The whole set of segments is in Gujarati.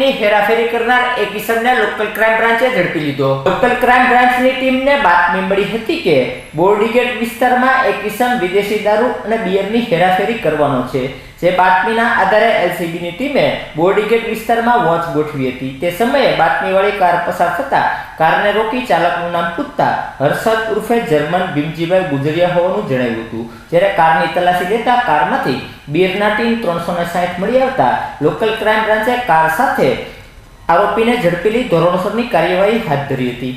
ટીમની હેરાફેરી કરનાર એક ઇસમને લોકલ ક્રાઇમ બ્રાન્ચે ઝડપી લીધો. લોકલ ક્રાઇમ બ્રાન્ચની ટીમને બાતમી મળી હતી કે બોર્ડીગેટ વિસ્તારમાં એક ઇસમ વિદેશી દારૂ અને બિયરની હેરાફેરી કરવાનો છે. જે બાતમીના આધારે એલસીબીની ટીમે બોર્ડીગેટ વિસ્તારમાં વોચ ગોઠવી હતી. તે સમયે બાતમીવાળી કાર પસાર થતા કારને રોકી ચાલકનું નામ પૂછતા હર્ષદ ઉર્ફે જર્મન ભીમજીભાઈ ગુજરિયા હોવાનું જણાવ્યું હતું. જ્યારે કારની તલાશી લેતા કારમાંથી બીરના ટીમ ત્રણસો ને સાઠ મળી આવતા લોકલ ક્રાઇમ બ્રાન્ચે કાર સાથે આરોપીને ઝડપી લઈ ધોરણસરની કાર્યવાહી હાથ ધરી હતી.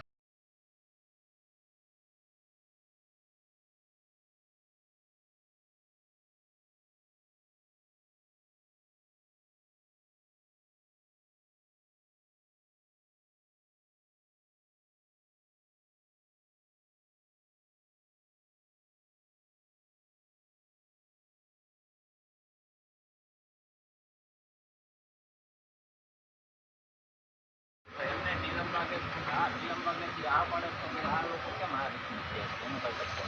Amazon must has under 500 એમને નીલમબાગે હા નીલમબાગેથી આ પડે તો આ લોકો કેમ આ રીતે